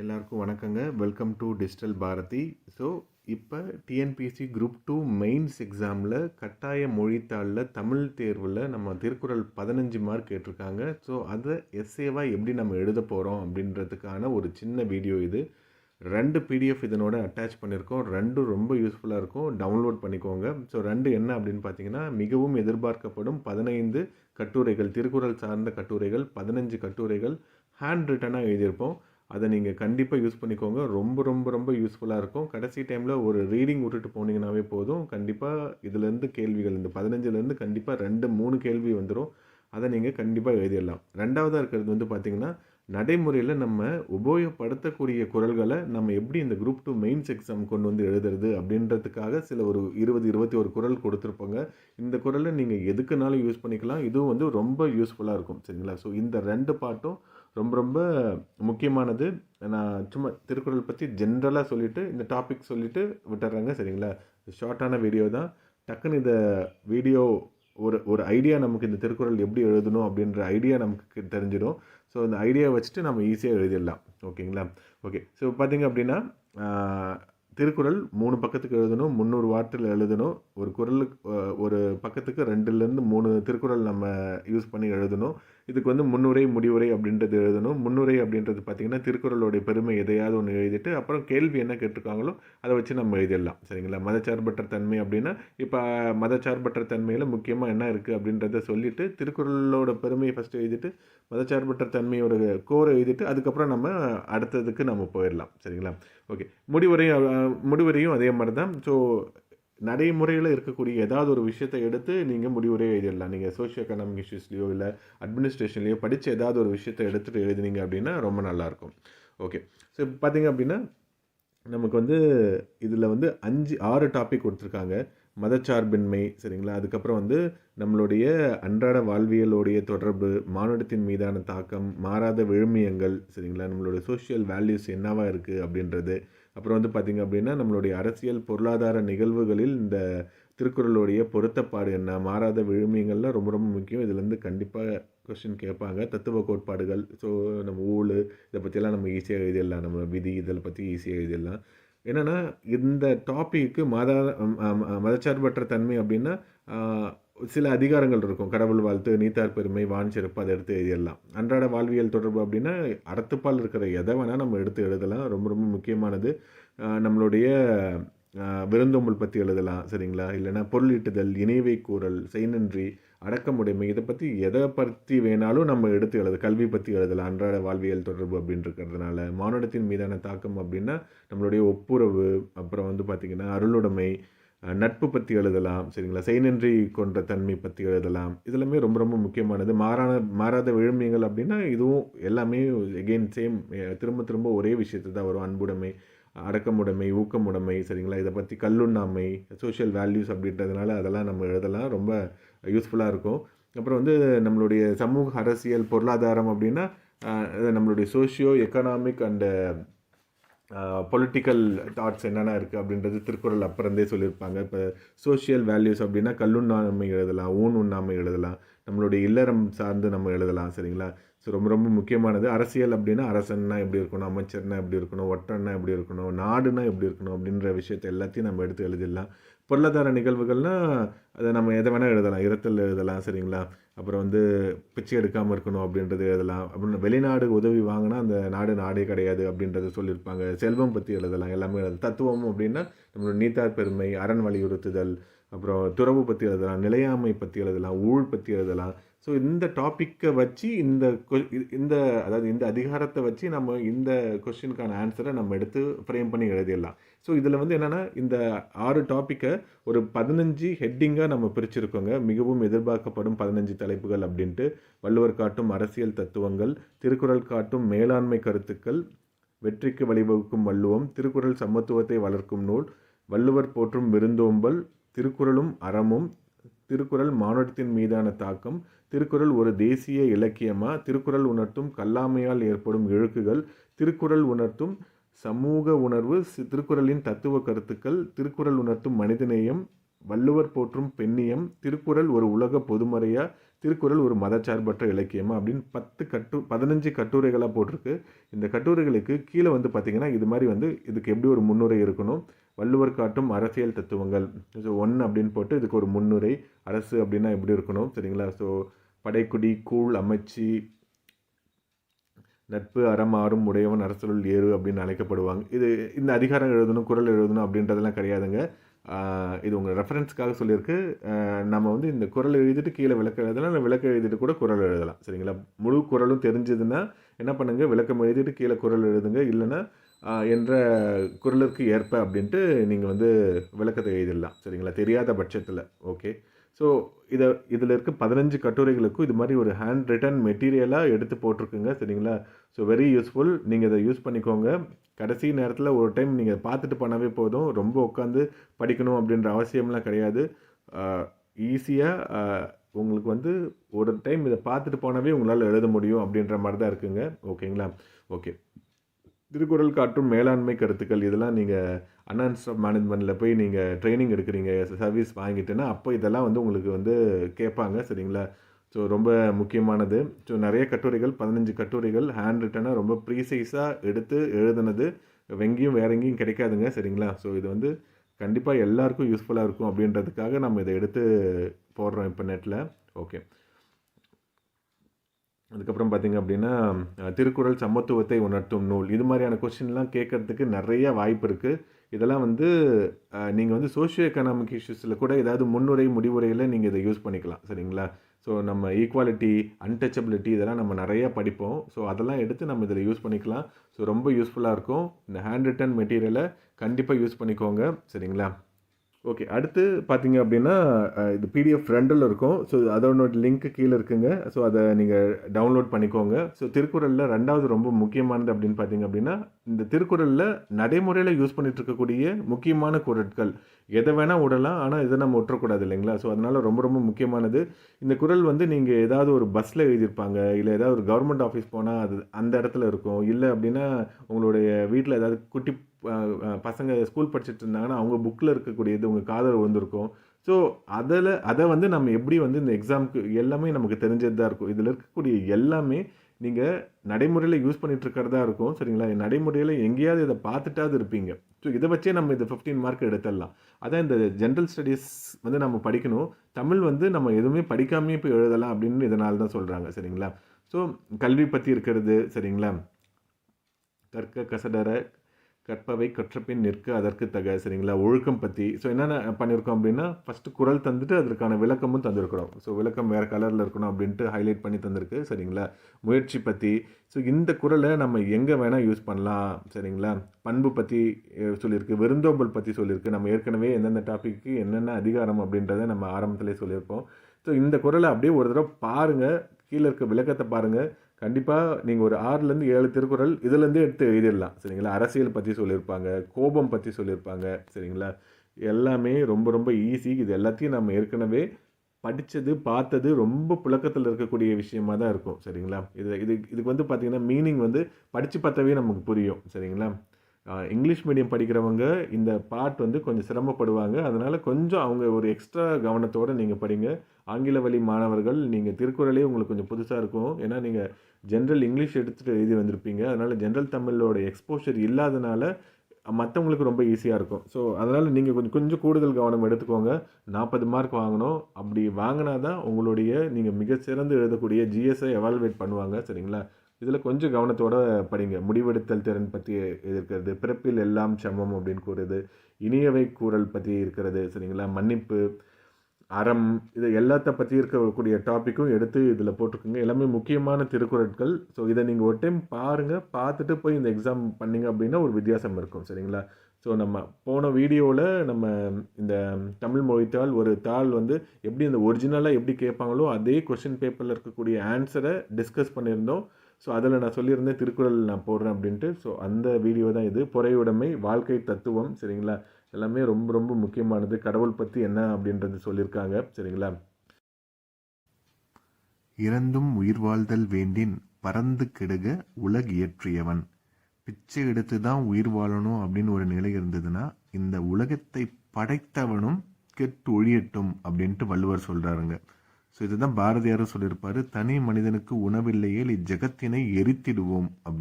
எல்லாருக்கும் வணக்கங்க. Welcome to digital Bharathi so இப்போ டிஎன்பிஎஸ்சி குரூப் டூ மெயின்ஸ் எக்ஸாமில் கட்டாய மொழித்தாளில் தமிழ் தேர்வில் நம்ம திருக்குறள் பதினஞ்சு மார்க் கேட்டிருக்காங்க. ஸோ அதை எஸ்ஏவாக எப்படி நம்ம எழுத போகிறோம் அப்படின்றதுக்கான ஒரு சின்ன வீடியோ இது. ரெண்டு பிடிஎஃப் இதனோட அட்டாச் பண்ணியிருக்கோம். ரெண்டும் ரொம்ப யூஸ்ஃபுல்லாக இருக்கும். டவுன்லோட் பண்ணிக்கோங்க. ஸோ ரெண்டு என்ன அப்படின்னு பார்த்தீங்கன்னா மிகவும் எதிர்பார்க்கப்படும் பதினைந்து கட்டுரைகள் திருக்குறள் சார்ந்த கட்டுரைகள் பதினஞ்சு கட்டுரைகள் ஹேண்ட் ரிட்டனாக எழுதியிருப்போம். அதை நீங்கள் கண்டிப்பாக யூஸ் பண்ணிக்கோங்க. ரொம்ப ரொம்ப ரொம்ப யூஸ்ஃபுல்லாக இருக்கும். கடைசி டைமில் ஒரு ரீடிங் விட்டுட்டு போனீங்கன்னாவே போதும். கண்டிப்பாக இதுலேருந்து கேள்விகள் இந்த பதினஞ்சுலேருந்து கண்டிப்பாக ரெண்டு மூணு கேள்வி வந்துடும் அதை நீங்கள் கண்டிப்பாக எழுதிடலாம். ரெண்டாவதாக இருக்கிறது வந்து பார்த்திங்கன்னா நடைமுறையில் நம்ம உபயோகப்படுத்தக்கூடிய குரல்களை நம்ம எப்படி இந்த குரூப் டூ மெயின்ஸ் எக்ஸாம் கொண்டு வந்து எழுதுறது அப்படின்றதுக்காக சில ஒரு இருபது இருபத்தி ஒரு குரல் கொடுத்துருப்பாங்க. இந்த குரலை நீங்கள் எதுக்குனாலும் யூஸ் பண்ணிக்கலாம். இதுவும் வந்து ரொம்ப யூஸ்ஃபுல்லாக இருக்கும். சரிங்களா? ஸோ இந்த ரெண்டு பாட்டும் ரொம்ப ரொம்ப முக்கியமானது. நான் சும்மா திருக்குறள் பற்றி ஜென்ரலாக சொல்லிவிட்டு இந்த டாபிக் சொல்லிவிட்டு விட்டுறாங்க. சரிங்களா? ஷார்ட்டான வீடியோ தான். டக்குன்னு இந்த வீடியோ ஒரு ஒரு ஐடியா நமக்கு இந்த திருக்குறள் எப்படி எழுதணும் அப்படின்ற ஐடியா நமக்கு தெரிஞ்சிடும். ஸோ அந்த ஐடியா வச்சுட்டு நம்ம ஈஸியாக எழுதிடலாம். ஓகேங்களா? ஓகே. ஸோ பார்த்தீங்க அப்படின்னா திருக்குறள் மூணு பக்கத்துக்கு எழுதணும் முந்நூறு வார்த்தையில் எழுதணும். ஒரு குரலுக்கு ஒரு பக்கத்துக்கு ரெண்டுலேருந்து மூணு திருக்குறள் நம்ம யூஸ் பண்ணி எழுதணும். இதுக்கு வந்து முன்னுரை முடிவுரை அப்படின்றது எழுதணும். முன்னுரை அப்படின்றது பார்த்திங்கன்னா திருக்குறளுடைய பெருமை எதையாவது ஒன்று எழுதிட்டு அப்புறம் கேள்வி என்ன கேட்டிருக்காங்களோ அதை வச்சு நம்ம எழுதிடலாம். சரிங்களா? மதச்சார்பற்ற தன்மை அப்படின்னா இப்போ மதச்சார்பற்ற தன்மையில் முக்கியமாக என்ன இருக்குது அப்படின்றத சொல்லிவிட்டு திருக்குறளோட பெருமையை ஃபஸ்ட்டு எழுதிட்டு மதச்சார்பற்ற தன்மையோட கோரை எழுதிட்டு அதுக்கப்புறம் நம்ம அடுத்ததுக்கு நம்ம போயிடலாம். சரிங்களா? ஓகே முடிவுரையும் முடிவுரையும் அதே மாதிரி தான் ஸோ நடைமுறையில் இருக்கக்கூடிய ஏதாவது ஒரு விஷயத்தை எடுத்து நீங்கள் முடிவுரையை எழுதிடலாம். நீங்கள் சோஷியோ எக்கனாமிக் இஷ்யூஸ்லையோ இல்லை அட்மினிஸ்ட்ரேஷன்லையோ படித்த ஏதாவது ஒரு விஷயத்தை எடுத்துகிட்டு எழுதுனீங்க அப்படின்னா ரொம்ப நல்லாயிருக்கும். ஓகே ஸோ இப்போ பார்த்தீங்க அப்படின்னா நமக்கு வந்து இதில் வந்து அஞ்சு ஆறு டாபிக் கொடுத்துருக்காங்க. மதச்சார்பின்மை சரிங்களா? அதுக்கப்புறம் வந்து நம்மளுடைய அன்றாட வாழ்வியலோடைய தொடர்பு மானுடத்தின் மீதான தாக்கம் மாறாத விழுமியங்கள் சரிங்களா? நம்மளுடைய சோஷியல் வேல்யூஸ் என்னவாக இருக்குது அப்படின்றது அப்புறம் வந்து பார்த்திங்க அப்படின்னா நம்மளுடைய அரசியல் பொருளாதார நிகழ்வுகளில் இந்த திருக்குறளுடைய பொருத்தப்பாடு என்ன மாறாத விழுமியங்கள்லாம் ரொம்ப ரொம்ப முக்கியம். இதுலேருந்து கண்டிப்பாக கொஸ்டின் கேட்பாங்க. தத்துவ கோட்பாடுகள் ஸோ நம்ம ஊழ் இதை பற்றியெல்லாம் நம்ம ஈஸியாக எழுதிடலாம். நம்ம விதி இதில் பற்றி ஈஸியாக எழுதிடலாம். என்னென்னா இந்த டாப்பிக்கு மத மதச்சார்பற்ற தன்மை அப்படின்னா சில அதிகாரங்கள் இருக்கும். கடவுள் வாழ்த்து நீத்தார் பெருமை வான் சிறப்பு அதை எடுத்து எழுதிடலாம் அன்றாட வாழ்வியல் தொடர்பு அப்படின்னா அறத்துப்பால் இருக்கிற எதை வேணால் நம்ம எடுத்து எழுதலாம். ரொம்ப ரொம்ப முக்கியமானது. நம்மளுடைய விருந்தோம்பல் பற்றி எழுதலாம் சரிங்களா? இல்லைன்னா பொருளீட்டுதல் இணைவை கூறல் செய்நன்றி அடக்கமுடைமை இதை பற்றி எதை பற்றி வேணாலும் நம்ம எடுத்து எழுது கல்வி பற்றி எழுதலாம். அன்றாட வாழ்வியல் தொடர்பு அப்படின்னு இருக்கிறதுனால மானுடத்தின் மீதான தாக்கம் அப்படின்னா நம்மளுடைய ஒப்புரவு அப்புறம் வந்து பார்த்திங்கன்னா அருளுடைமை நட்பு பற்றி எழுதலாம் சரிங்களா? செய்நன்றி கொன்ற தன்மை பற்றி எழுதலாம். இதெல்லாமே ரொம்ப ரொம்ப முக்கியமானது. மாறான மாறாத விழுமியங்கள் அப்படின்னா இதுவும் எல்லாமே எகெயின் சேம் திரும்ப திரும்ப ஒரே விஷயத்தை தான் வரும். அன்புடைமை அடக்கமுடைமை ஊக்கமுடைமை சரிங்களா? இதை பற்றி கல்லுண்ணாமை சோஷியல் வேல்யூஸ் அப்படின்றதுனால அதெல்லாம் நம்ம எழுதலாம். ரொம்ப யூஸ்ஃபுல்லாக இருக்கும். அப்புறம் வந்து நம்மளுடைய சமூக அரசியல் பொருளாதாரம் அப்படின்னா நம்மளுடைய socio economic and political thoughts என்னென்ன இருக்குது அப்படின்றது திருக்குறள் அப்புறந்தே சொல்லியிருப்பாங்க. இப்போ சோஷியல் வேல்யூஸ் அப்படின்னா கல்லுண்ணாமை எழுதலாம் ஊன் உண்ணாமை எழுதலாம் நம்மளுடைய இல்லறம் சார்ந்து நம்ம எழுதலாம் சரிங்களா? ஸோ ரொம்ப ரொம்ப முக்கியமானது. அரசியல் அப்படின்னா அரசன்னா எப்படி இருக்கணும் அமைச்சர்னா எப்படி இருக்கணும் ஒற்றன்னா எப்படி இருக்கணும் நாடுனா எப்படி இருக்கணும் அப்படின்ற விஷயத்தை எல்லாத்தையும் நம்ம எடுத்து எழுதிடலாம். பொருளாதார நிகழ்வுகள்னால் அதை நம்ம எதை வேணால் எழுதலாம். இரத்தல் எழுதலாம் சரிங்களா? அப்புறம் வந்து பிச்சை எடுக்காமல் இருக்கணும் அப்படின்றது எழுதலாம். அப்புறம் வெளிநாடு உதவி வாங்கினா அந்த நாடு நாடே கிடையாது அப்படின்றத சொல்லியிருப்பாங்க. செல்வம் பற்றி எழுதலாம் எல்லாமே எழுதலாம். தத்துவம் அப்படின்னா நம்மளோட நீத்தார் பெருமை அரண் வலியுறுத்துதல் அப்புறம் துறவு பற்றி எழுதலாம் நிலையாமை பற்றி எழுதலாம் ஊழ் பற்றி எழுதலாம். ஸோ இந்த டாப்பிக்கை வச்சு இந்த இந்த அதாவது இந்த அதிகாரத்தை வச்சு நம்ம இந்த கொஸ்டினுக்கான ஆன்சரை நம்ம எடுத்து ஃப்ரேம் பண்ணி எழுதிடலாம். ஸோ இதில் வந்து என்னென்னா இந்த ஆறு டாப்பிக்கை ஒரு பதினஞ்சு ஹெட்டிங்காக நம்ம பிரிச்சிருக்கோங்க. மிகவும் எதிர்பார்க்கப்படும் பதினஞ்சு தலைப்புகள் அப்படின்ட்டு. வள்ளுவர் காட்டும் அரசியல் தத்துவங்கள் திருக்குறள் காட்டும் மேலாண்மை கருத்துக்கள் வெற்றிக்கு வழிவகுக்கும் வள்ளுவம் திருக்குறள் சமத்துவத்தை வளர்க்கும் நூல் வள்ளுவர் போற்றும் விருந்தோம்பல் திருக்குறளும் அறமும் திருக்குறள் மானுடத்தின் மீதான தாக்கம் திருக்குறள் ஒரு தேசிய இலக்கியமா? திருக்குறள் உணர்த்தும் கல்லாமையால் ஏற்படும் இழுக்குகள். திருக்குறள் உணர்த்தும் சமூக உணர்வு திருக்குறளின் தத்துவ கருத்துக்கள். திருக்குறள் உணர்த்தும் மனிதநேயம் வள்ளுவர் போற்றும் பெண்ணியம். திருக்குறள் ஒரு உலக பொதுமறையாக திருக்குறள் ஒரு மதச்சார்பற்ற இலக்கியமா அப்படின்னு பத்து கட்டு பதினஞ்சு கட்டுரைகளாக போட்டிருக்கு. இந்த கட்டுரைகளுக்கு கீழே வந்து பார்த்திங்கன்னா இது மாதிரி வந்து இதுக்கு எப்படி ஒரு முன்னுரை இருக்கணும்? வள்ளுவர் காட்டும் அரசியல் தத்துவங்கள். ஸோ ஒன் அப்படின்னு போட்டு இதுக்கு ஒரு முன்னுரை அரசு அப்படின்னா எப்படி இருக்கணும்? சரிங்களா? ஸோ படைக்குடி கூழ் அமைச்சு நட்பு அறம் ஆறும் உடையவன் அரசருள் ஏறு அப்படின்னு அழைக்கப்படுவாங்க. இது இந்த அதிகாரம் எழுதணும் குரல் எழுதணும் அப்படின்றதெல்லாம் கிடையாதுங்க. இது உங்கள் ரெஃபரன்ஸ்க்காக சொல்லியிருக்கு. நம்ம வந்து இந்த குரல் எழுதிட்டு கீழே விளக்கம் எழுதலாம் இல்லை விளக்கம் எழுதிட்டு கூட குரல் எழுதலாம். சரிங்களா? முழு குரலும் தெரிஞ்சதுன்னா என்ன பண்ணுங்கள் விளக்கம் எழுதிட்டு கீழே குரல் எழுதுங்க. இல்லைன்னா என்ற குரலுக்கு ஏற்ப அப்படின்ட்டு நீங்கள் வந்து விளக்கத்தை எழுதிடலாம். சரிங்களா? தெரியாத பட்சத்தில். ஓகே? ஸோ இதை இதில் இருக்க பதினஞ்சு கட்டுரைகளுக்கும் இது மாதிரி ஒரு ஹேண்ட் ரிட்டன் மெட்டீரியலாக எடுத்து போட்டிருக்குங்க சரிங்களா? ஸோ வெரி யூஸ்ஃபுல் நீங்கள் இதை யூஸ் பண்ணிக்கோங்க. கடைசி நேரத்தில் ஒரு டைம் நீங்கள் பார்த்துட்டு பண்ணவே போதும். ரொம்ப உட்காந்து படிக்கணும் அப்படின்ற அவசியம்லாம் கிடையாது. ஈஸியாக உங்களுக்கு வந்து ஒரு டைம் இதை பார்த்துட்டு போனாவே உங்களால் எழுத முடியும் அப்படின்ற மாதிரி தான் இருக்குங்க. ஓகேங்களா ஓகே திருக்குறள் காட்டும் மேலாண்மை கருத்துக்கள் இதெல்லாம் நீங்கள் அன்ஹான்ஸ் ஆஃப் மேனேஜ்மெண்ட்டில் போய் நீங்கள் ட்ரைனிங் எடுக்கிறீங்க சர்வீஸ் வாங்கிட்டேன்னா அப்போ இதெல்லாம் வந்து உங்களுக்கு வந்து கேட்பாங்க சரிங்களா? ஸோ ரொம்ப முக்கியமானது. ஸோ நிறைய கட்டுரைகள் பதினஞ்சு கட்டுரைகள் ஹேண்ட் ரிட்டனாக ரொம்ப ப்ரீசைஸாக எடுத்து எழுதுனது. எங்கேயும் வேற எங்கேயும் கிடைக்காதுங்க சரிங்களா? ஸோ இது வந்து கண்டிப்பாக எல்லாருக்கும் யூஸ்ஃபுல்லாக இருக்கும் அப்படின்றதுக்காக நம்ம இதை எடுத்து போடுறோம் இப்போ நெட்டில் ஓகே அதுக்கப்புறம் பார்த்தீங்க அப்படின்னா திருக்குறள் சமத்துவத்தை உணர்த்தும் நூல். இது மாதிரியான கொஸ்டின்லாம் கேட்கறதுக்கு நிறைய வாய்ப்பு இருக்குது இதெல்லாம் வந்து நீங்கள் வந்து சோஷியோ எக்கனாமிக் இஷ்யூஸில் கூட ஏதாவது முன்னுரை முடிவுரையில் நீங்கள் இதை யூஸ் பண்ணிக்கலாம். சரிங்களா? ஸோ நம்ம ஈக்குவாலிட்டி அன்டச்சபிலிட்டி இதெல்லாம் நம்ம நிறையா படிப்போம். ஸோ அதெல்லாம் எடுத்து நம்ம இதில் யூஸ் பண்ணிக்கலாம். ஸோ ரொம்ப யூஸ்ஃபுல்லாக இருக்கும். இந்த ஹேண்ட் ரிட்டன் மெட்டீரியலை கண்டிப்பாக யூஸ் பண்ணிக்கோங்க. சரிங்களா? ஓகே அடுத்து பார்த்தீங்க அப்படின்னா இது பிடிஎஃப் ஃப்ரெண்டில் இருக்கும். ஸோ அதோட லிங்க்கு கீழே இருக்குங்க. ஸோ அதை நீங்கள் டவுன்லோட் பண்ணிக்கோங்க. ஸோ திருக்குறளில் ரெண்டாவது ரொம்ப முக்கியமானது அப்படின்னு பார்த்தீங்க அப்படின்னா இந்த திருக்குறளில் நடைமுறையில் யூஸ் பண்ணிட்டு இருக்கக்கூடிய முக்கியமான குரட்கள் எதை வேணால் விடலாம் ஆனால் இதை நம்ம விட்டுறக்கூடாது இல்லைங்களா? ஸோ அதனால் ரொம்ப ரொம்ப முக்கியமானது. இந்த குறள் வந்து நீங்கள் ஏதாவது ஒரு பஸ்ஸில் எழுதியிருப்பாங்க இல்லை ஏதாவது ஒரு கவர்மெண்ட் ஆஃபீஸ் போனால் அது அந்த இடத்துல இருக்கும். இல்லை அப்படின்னா உங்களுடைய வீட்டில் ஏதாவது குட்டி பசங்க ஸ்கூல் படிச்சுட்டு இருந்தாங்கன்னா அவங்க புக்கில் இருக்கக்கூடியது உங்கள் காதல் வந்திருக்கும் ஸோ அதில் அதை வந்து நம்ம எப்படி வந்து இந்த எக்ஸாமுக்கு எல்லாமே நமக்கு தெரிஞ்சது தான் இருக்கும். இதில் இருக்கக்கூடிய எல்லாமே நீங்கள் நடைமுறையில் யூஸ் பண்ணிட்டு இருக்கிறதா இருக்கும் சரிங்களா? நடைமுறையில் எங்கேயாவது இதை பார்த்துட்டாவது இருப்பீங்க. ஸோ இதை வச்சே நம்ம இந்த ஃபிஃப்டீன் மார்க் எடுத்துடலாம். அதான் இந்த ஜென்ரல் ஸ்டடீஸ் வந்து நம்ம படிக்கணும். தமிழ் வந்து நம்ம எதுவுமே படிக்காமையே போய் எழுதலாம் அப்படின்னு இதனால தான் சொல்கிறாங்க சரிங்களா? ஸோ கல்வி பற்றி இருக்கிறது சரிங்களா? கற்க கசடர கற்பவை கற்றப்பின் நிற்க அதற்கு தக சரிங்களா? ஒழுக்கம் பற்றி ஸோ என்னென்ன பண்ணியிருக்கோம் அப்படின்னா ஃபஸ்ட்டு குரல் தந்துட்டு அதற்கான விளக்கமும் தந்திருக்கிறோம். ஸோ விளக்கம் வேறு கலரில் இருக்கணும் அப்படின்ட்டு ஹைலைட் பண்ணி தந்திருக்கு சரிங்களா? முயற்சி பற்றி ஸோ இந்த குரலை நம்ம எங்கே வேணால் யூஸ் பண்ணலாம் சரிங்களா? பண்பு பற்றி சொல்லியிருக்கு விருந்தோம்பல் பற்றி சொல்லியிருக்கு. நம்ம ஏற்கனவே எந்தெந்த டாப்பிக்கு என்னென்ன அதிகாரம் அப்படின்றத நம்ம ஆரம்பத்திலே சொல்லியிருப்போம். ஸோ இந்த குரலை அப்படியே ஒரு தடவை பாருங்கள் கீழே இருக்க விளக்கத்தை பாருங்கள் கண்டிப்பாக நீங்கள் ஒரு ஆறுலேருந்து ஏழு திருக்குறள் இதுலேருந்தே எடுத்து எழுதிடலாம். சரிங்களா? அரசியல் பற்றி சொல்லியிருப்பாங்க கோபம் பற்றி சொல்லியிருப்பாங்க சரிங்களா? எல்லாமே ரொம்ப ரொம்ப ஈஸி இது எல்லாத்தையும் நம்ம ஏற்கனவே படித்தது பார்த்தது ரொம்ப புழக்கத்தில் இருக்கக்கூடிய விஷயமா தான் இருக்கும் சரிங்களா? இது இது இதுக்கு வந்து பார்த்திங்கன்னா மீனிங் வந்து படித்து பார்த்தாவே நமக்கு புரியும் சரிங்களா? இங்கிலீஷ் மீடியம் படிக்கிறவங்க இந்த பாட் வந்து கொஞ்சம் சிரமப்படுவாங்க. அதனால் கொஞ்சம் அவங்க ஒரு எக்ஸ்ட்ரா கவனத்தோடு நீங்கள் படிங்க. ஆங்கில வழி மாணவர்கள் நீங்கள் திருக்குறளே உங்களுக்கு கொஞ்சம் புதுசாக இருக்கும். ஏன்னா நீங்கள் ஜென்ரல் இங்கிலீஷ் எடுத்துகிட்டு எழுதி வந்திருப்பீங்க. அதனால் ஜென்ரல் தமிழோட எக்ஸ்போஷர் இல்லாதனால மற்றவங்களுக்கு ரொம்ப ஈஸியாக இருக்கும். ஸோ அதனால் நீங்கள் கொஞ்சம் கொஞ்சம் கூடுதல் கவனம் எடுத்துக்கோங்க. நாற்பது மார்க் வாங்கணும். அப்படி வாங்கினா தான் உங்களுடைய நீங்கள் மிகச்சிறந்து எழுதக்கூடிய ஜிஎஸ்ஐ எவால்வேட் பண்ணுவாங்க. சரிங்களா? இதில் கொஞ்சம் கவனத்தோடு படிங்க. முடிவெடுத்தல் திறன் பற்றி இருக்கிறது பிறப்பில் எல்லாம் சமம் அப்படின்னு கூறுறது இனியவை கூறல் பற்றி இருக்கிறது. சரிங்களா? மன்னிப்பு அறம் இது எல்லாத்த பற்றி இருக்கக்கூடிய டாப்பிக்கும் எடுத்து இதில் போட்டிருக்குங்க எல்லாமே முக்கியமான திருக்குறட்கள். ஸோ இதை நீங்கள் ஒரு டைம் பாருங்கள் பார்த்துட்டு போய் இந்த எக்ஸாம் பண்ணீங்க அப்படின்னா ஒரு வித்தியாசம் இருக்கும். சரிங்களா? ஸோ நம்ம போன வீடியோவில் நம்ம இந்த தமிழ் மொழித்தாள் ஒரு தாள் வந்து எப்படி இந்த ஒரிஜினலாக எப்படி கேட்பாங்களோ அதே கொஷின் பேப்பரில் இருக்கக்கூடிய ஆன்சரை டிஸ்கஸ் பண்ணியிருந்தோம். ஸோ அதில் நான் சொல்லியிருந்தேன் திருக்குறள் நான் போடுறேன் அப்படின்ட்டு. ஸோ அந்த வீடியோ தான் இது. பொறையுடைமை வாழ்க்கை தத்துவம். சரிங்களா? எல்லாமே ரொம்ப ரொம்ப முக்கியமானது. கடவுள் பற்றி என்ன அப்படின்றது சொல்லியிருக்காங்க. சரிங்களா? இறந்தும் உயிர் வாழ்தல் வேண்டின் பறந்து கெடுக உலக இயற்றியவன். பிச்சை எடுத்து தான் உயிர் வாழணும் அப்படின்னு ஒரு நிலை இருந்ததுன்னா இந்த உலகத்தை படைத்தவனும் கெட்டு ஒழியட்டும் அப்படின்ட்டு வள்ளுவர் சொல்கிறாருங்க ஸோ இதுதான் பாரதியாரும் சொல்லியிருப்பாரு தனி மனிதனுக்கு உணவில்லையே இஜகத்தினை எரித்திடுவோம் அப்படி